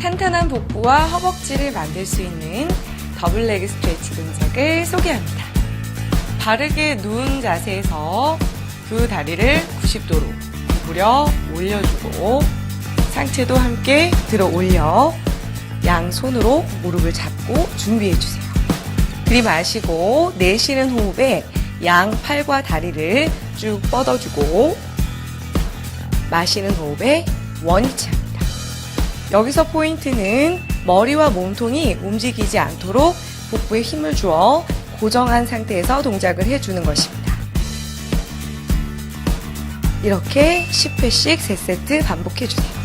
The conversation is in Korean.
탄탄한 복부와 허벅지를 만들 수 있는 더블 레그 스트레치 동작을 소개합니다. 바르게 누운 자세에서 두 다리를 90도로 구부려 올려주고 상체도 함께 들어 올려 양손으로 무릎을 잡고 준비해 주세요. 들이마시고 내쉬는 호흡에 양 팔과 다리를 쭉 뻗어주고 마시는 호흡에 원위치 합니다. 여기서 포인트는 머리와 몸통이 움직이지 않도록 복부에 힘을 주어 고정한 상태에서 동작을 해주는 것입니다. 이렇게 10회씩 3세트 반복해주세요.